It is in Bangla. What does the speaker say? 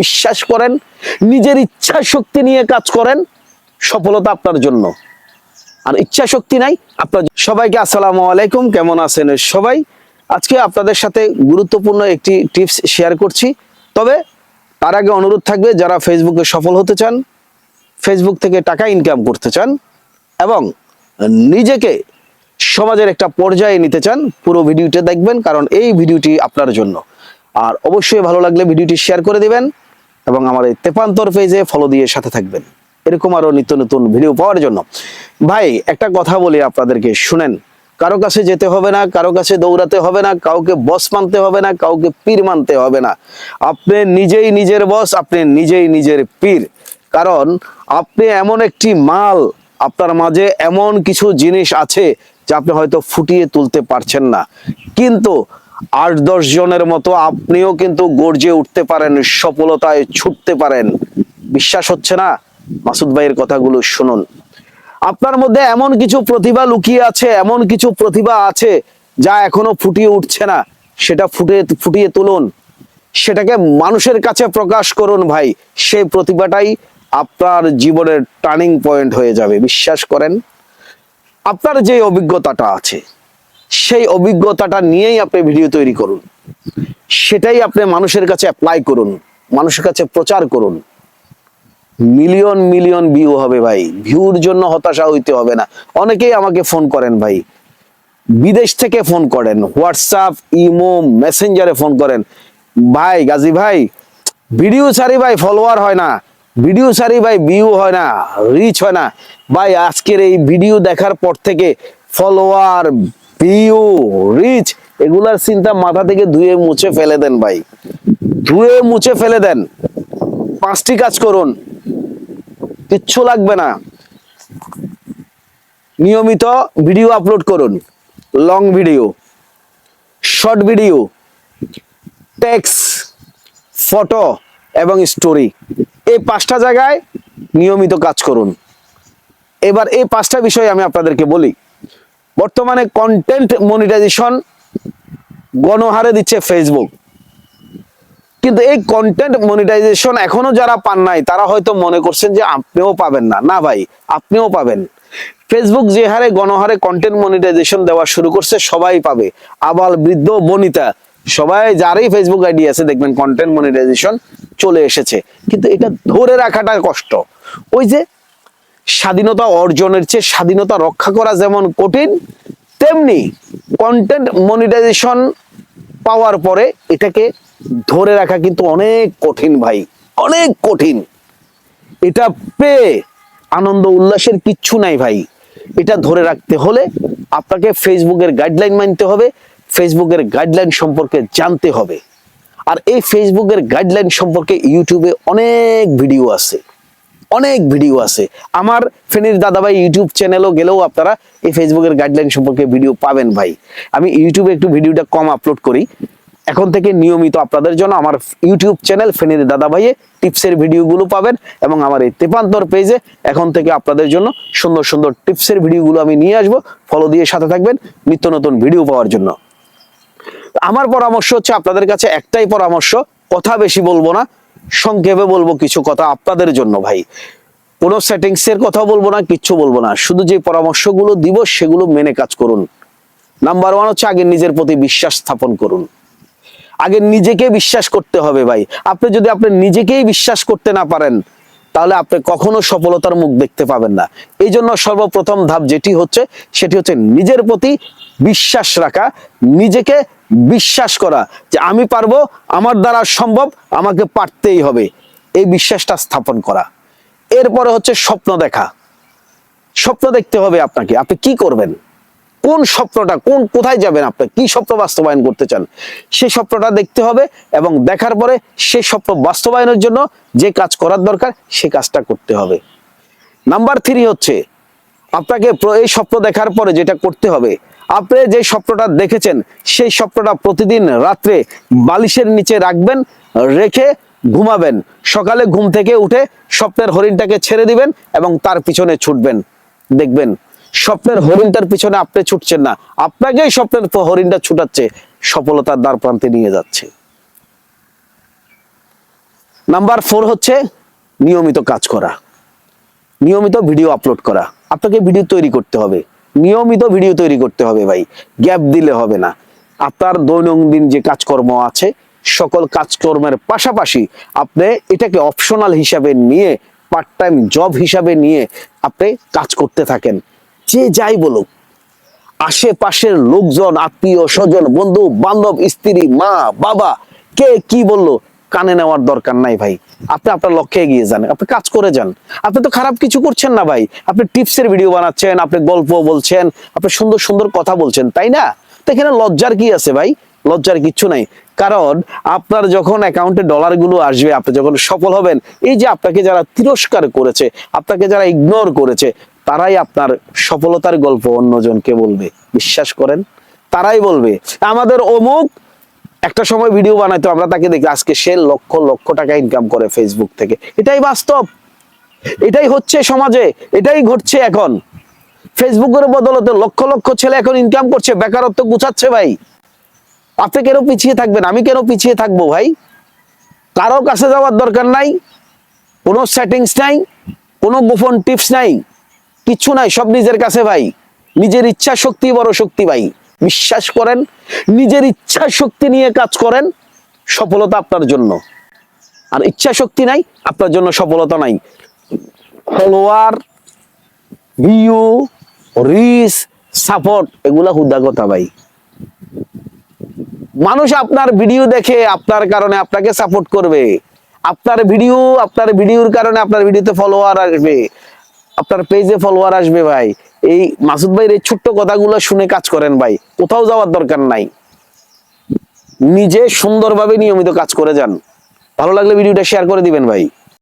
বিশ্বাস করেন, নিজের ইচ্ছা শক্তি নিয়ে কাজ করেন, সফলতা আপনার জন্য। আর ইচ্ছা শক্তি নাই, আপনার সবাইকে আসসালামু আলাইকুম, কেমন আছেন সবাই? আজকে আপনাদের সাথে গুরুত্বপূর্ণ একটি টিপস শেয়ার করছি। তবে তার আগে অনুরোধ থাকবে, যারা ফেসবুকে সফল হতে চান, ফেসবুক থেকে টাকা ইনকাম করতে চান, এবং নিজেকে সমাজের একটা পর্যায়ে নিতে চান, পুরো ভিডিওটা দেখবেন, কারণ এই ভিডিওটি আপনার জন্য। আর অবশ্যই ভালো লাগলে ভিডিওটি শেয়ার করে দিবেন এবং আমার এই তেপান্তর পেজে ফলো দিয়ে সাথে থাকবেন। এরকম আরও নিত্য নতুন ভিডিও পাওয়ার জন্য। ভাই, একটা কথা বলি আপনাদেরকে, শুনেন। কারও কাছে যেতে হবে না, কারও কাছে দৌড়াতে হবে না, কাউকে বস মানতে হবে না, কাউকে পীর মানতে হবে না। আপনি নিজেই নিজের বস আপনি নিজেই নিজের পীর। কারণ আপনি এমন একটি মাল, আপনার মাঝে এমন কিছু জিনিস আছে যা আপনি হয়তো ফুটিয়ে তুলতে পারছেন না। কিন্তু আট দশ জনের মতো আপনিও কিন্তু গর্জে উঠতে পারেন, সফলতায় ছুটতে পারেন। বিশ্বাস হচ্ছে না? মাসুদ ভাইয়ের কথাগুলো শুনুন। আপনার মধ্যে এমন কিছু প্রতিভা লুকিয়ে আছে, এমন কিছু প্রতিভা আছে যা এখনও ফুটিয়ে উঠছে না। সেটা ফুটে, ফুটিয়ে তুলুন। সেটাকে মানুষের কাছে প্রকাশ করুন ভাই। সেই প্রতিভাটাই আপনার জীবনের টার্নিং পয়েন্ট হয়ে যাবে। বিশ্বাস করেন? আপনার যে অভিজ্ঞতাটা আছে সেই অভিজ্ঞতাটা নিয়েই আপনি ভিডিও তৈরি করুন। সেটাই আপনি মানুষের কাছে অ্যাপ্লাই করুন, মানুষের কাছে প্রচার করুন। মিলিয়ন মিলিয়ন ভিউ হবে ভাই। ভিউর জন্য হতাশা হইতে হবে না। অনেকেই আমাকে ফোন করেন ভাই। বিদেশ থেকে ফোন করেন হোয়াটসঅ্যাপ ইমো মেসেঞ্জারে ফোন করেন। ভাই, গাজী ভাই ভিডিও ছাড়ি ভাই ফলোয়ার হয় না। ভিডিও ছাড়ি ভাই ভিউ হয় না রিচ হয় না। ভাই, আজকের এই ভিডিও দেখার পর থেকে ফলোয়ার ভিউ রিচ এগুলার চিন্তা মাথা থেকে ধুয়ে মুছে ফেলে দেন ভাই। ধুয়ে মুছে ফেলে দেন। পাঁচটি কাজ করুন। কিচ্ছু লাগবে না। নিয়মিত ভিডিও আপলোড করুন। Long video short video text photo এবং স্টোরি এই পাঁচটা জায়গায় নিয়মিত কাজ করুন। এবার এই পাঁচটা বিষয় আমি আপনাদেরকে বলি। বর্তমানে কন্টেন্ট মনিটাইজেশন গণহারে দিচ্ছে ফেসবুক কিন্তু এই কন্টেন্ট মনিটাইজেশন এখনও যারা পান নাই, তারা হয়তো মনে করছেন যে আপনিও পাবেন না। না ভাই, আপনিও পাবেন। ফেসবুক যে হারে গণহারে কন্টেন্ট মনিটাইজেশন দেওয়া শুরু করছে, সবাই পাবে। আবাল, বৃদ্ধ, বনিতা, সবাই যারই ফেসবুক আইডি আছে, দেখবেন কন্টেন্ট মনিটাইজেশন চলে এসেছে। কিন্তু এটা ধরে রাখাটা কষ্ট। ওই যে স্বাধীনতা অর্জনের চেয়ে স্বাধীনতা রক্ষা করা যেমন কঠিন, তেমনি কন্টেন্ট মনিটাইজেশন পাওয়ার পরে এটাকে ধরে রাখা কিন্তু অনেক কঠিন ভাই, অনেক কঠিন। এটা পেয়ে আনন্দ উল্লাসের কিচ্ছু নাই ভাই। এটা ধরে রাখতে হলে আপনাকে ফেসবুকের গাইডলাইন মানতে হবে, ফেসবুকের গাইডলাইন সম্পর্কে জানতে হবে। আর এই ফেসবুকের গাইডলাইন সম্পর্কে ইউটিউবে অনেক ভিডিও আছে। অনেক ভিডিও আছে। আমার ফেনীর দাদাভাই ইউটিউব চ্যানেলও গেলেও আপনারা এই ফেসবুকের গাইডলাইন সম্পর্কে ভিডিও পাবেন ভাই। আমি ইউটিউবে একটু ভিডিওটা কম আপলোড করি। এখন থেকে নিয়মিত আপনাদের জন্য আমার ইউটিউব চ্যানেল ফেনীর দাদা ভাইয়ে টিপসের ভিডিওগুলো পাবেন এবং আমার এই তেপান্তর পেজে এখন থেকে আপনাদের জন্য সুন্দর সুন্দর টিপসের ভিডিওগুলো আমি নিয়ে আসব। ফলো দিয়ে সাথে থাকবেন নিত্য নতুন ভিডিও পাওয়ার জন্য। আমার পরামর্শ হচ্ছে আপনাদের কাছে একটাই পরামর্শ, কথা বেশি বলব না সংক্ষেপে বলব কিছু কথা আপনাদের জন্য ভাই। কোনো সেটিংস এর কথা বলব না, কিচ্ছু বলব না। শুধু যে পরামর্শগুলো দিব, সেগুলো মেনে কাজ করুন। নাম্বার ওয়ান হচ্ছে আগে নিজের প্রতি বিশ্বাস স্থাপন করুন। আগে নিজেকে বিশ্বাস করতে হবে ভাই। আপনি যদি আপনি নিজেকেই বিশ্বাস করতে না পারেন, তাহলে আপনি কখনো সফলতার মুখ দেখতে পাবেন না। এই জন্য সর্বপ্রথম ধাপ যেটি হচ্ছে, সেটি হচ্ছে নিজের প্রতি বিশ্বাস রাখা, নিজেকে বিশ্বাস করা। আমি পারব, আমার দ্বারা সম্ভব, আমাকে পারতেই হবে। এই বিশ্বাসটা স্থাপন করা। এরপরে হচ্ছে স্বপ্ন দেখা। স্বপ্ন দেখতে হবে আপনাকে। আপনি কি করবেন? কোন স্বপ্নটা, কোন, কোথায় যাবেন আপনি? কি স্বপ্ন বাস্তবায়ন করতে চান? সেই স্বপ্নটা দেখতে হবে এবং দেখার পরে সেই স্বপ্ন বাস্তবায়নের জন্য যে কাজ করার দরকার, সে কাজটা করতে হবে। নাম্বার থ্রি হচ্ছে আপনাকে এই স্বপ্ন দেখার পরে যেটা করতে হবে, আপনি যে স্বপ্নটা দেখেছেন, সেই স্বপ্নটা প্রতিদিন রাত্রে বালিশের নিচে রাখবেন, রেখে ঘুমাবেন। সকালে ঘুম থেকে উঠে স্বপ্নের হরিণটাকে ছেড়ে দিবেন এবং তার পিছনে ছুটবেন। দেখবেন, স্বপ্নের হরিণটার পিছনে আপনি ছুটছেন না, আপনাকেই স্বপ্নের হরিণটা ছুটাচ্ছে, সফলতার দ্বার প্রান্তে নিয়ে যাচ্ছে। নাম্বার ফোর হচ্ছে নিয়মিত কাজ করা, নিয়মিত ভিডিও আপলোড করা। আপনাকে ভিডিও তৈরি করতে হবে। নিয়মিত ভিডিও তৈরি করতে হবে ভাই। গ্যাপ দিলে হবে না। আপনার দৈনন্দিন যে কাজকর্ম আছে, সকল কাজকর্মের পাশাপাশি আপনি এটাকে অপশনাল হিসাবে নিয়ে পার্ট টাইম জব হিসাবে নিয়ে আপনি কাজ করতে থাকেন। যে যাই বলুক, আশেপাশের লোকজন আত্মীয় স্বজন বন্ধু বান্ধব স্ত্রী, মা, বাবা, কে কি বলল কানে নেওয়ার দরকার নাই ভাই। আপনি আপনার লক্ষ্যে এগিয়ে যান, আপনি কাজ করে যান। আপনি তো খারাপ কিছু করছেন না ভাই। আপনি টিপসের ভিডিও বানাচ্ছেন, আপনি গল্প বলছেন, আপনি সুন্দর সুন্দর কথা বলছেন, তাই না? তো এখানে লজ্জার কি আছে ভাই? লজ্জার কিচ্ছু নাই। কারণ আপনার যখন অ্যাকাউন্টে ডলারগুলো আসবে, আপনি যখন সফল হবেন, এই যে আপনাকে যারা তিরস্কার করেছে, আপনাকে যারা ইগনোর করেছে, তারাই আপনার সফলতার গল্প অন্যজনকে বলবে। বিশ্বাস করেন? তারাই বলবে। আমাদের অমুক একটা সময় ভিডিও বানাইতো, আমরা তাকে দেখি আজকে সে লক্ষ লক্ষ টাকা ইনকাম করে ফেসবুক থেকে। এটাই বাস্তব। এটাই হচ্ছে সমাজে, এটাই ঘটছে এখন। ফেসবুকের বদলতে লক্ষ লক্ষ ছেলে এখন ইনকাম করছে, বেকারত্ব গুছাচ্ছে ভাই। আপনি কেন পিছিয়ে থাকবেন? আমি কেন পিছিয়ে থাকব ভাই? কারও কাছে যাওয়ার দরকার নাই, কোনো সেটিংস নাই, কোনো গোপন টিপস নাই কিচ্ছু নাই, সব নিজের কাছে ভাই। নিজের ইচ্ছা শক্তি, বড় শক্তি ভাই। বিশ্বাস করেন, নিজের ইচ্ছা শক্তি নিয়ে কাজ করেন, সফলতা আপনার জন্য। আর ইচ্ছা শক্তি নাই, আপনার জন্য সফলতা নাই। ফলোয়ার, ভিউ, রিস, সাপোর্ট, এগুলা হুদা কথা ভাই। মানুষ আপনার ভিডিও দেখে আপনার কারণে আপনাকে সাপোর্ট করবে। আপনার ভিডিও, আপনার ভিডিওর কারণে আপনার ভিডিওতে ফলোয়ার আসবে। আপনার পেজে ফলোয়ার আসবে ভাই। এই মাসুদ ভাইয়ের এই ছোট্ট কথাগুলো শুনে কাজ করেন ভাই। কোথাও যাওয়ার দরকার নাই। নিজে সুন্দরভাবে নিয়মিত কাজ করে যান। ভালো লাগলে ভিডিওটা শেয়ার করে দিবেন ভাই।